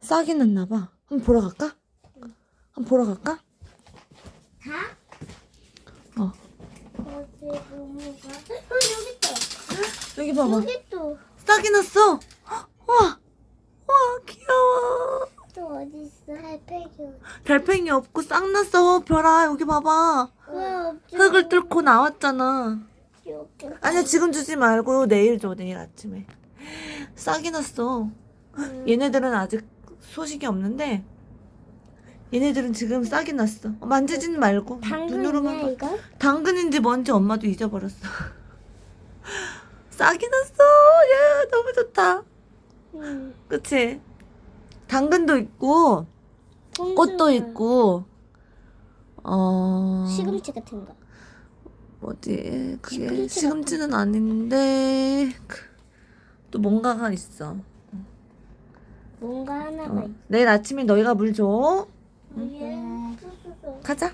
싹이 났나 봐. 한번 보러 갈까? 한번 보러 갈까? 다? 어. 어디 뭐가? 어 여기 있다. 여기 봐봐. 여기 또. 싹이 났어. 와, 와 귀여워. 또 어디 있어? 할배기. 달팽이 없고 싹 났어. 별아 여기 봐봐. 왜 없지? 흙을 뚫고 나왔잖아. 여기. 아니야 지금 주지 말고 내일 줘 내일 아침에. 싹이 났어. 음. 얘네들은 아직 소식이 없는데 얘네들은 지금 싹이 났어. 어, 만지지는 말고 눈으로만 봐. 이거? 당근인지 뭔지 엄마도 잊어버렸어. 싹이 났어. 야 너무 좋다. 응. 그치? 당근도 있고 꽃도 있고 어 시금치 같은 거. 뭐지? 그게 시금치 시금치는 아닌데 그, 또 뭔가가 있어. 뭔가 하나가 어. 내일 아침에 너희가 물 줘. 있어. 얘 쏘쏘쏘. 가자.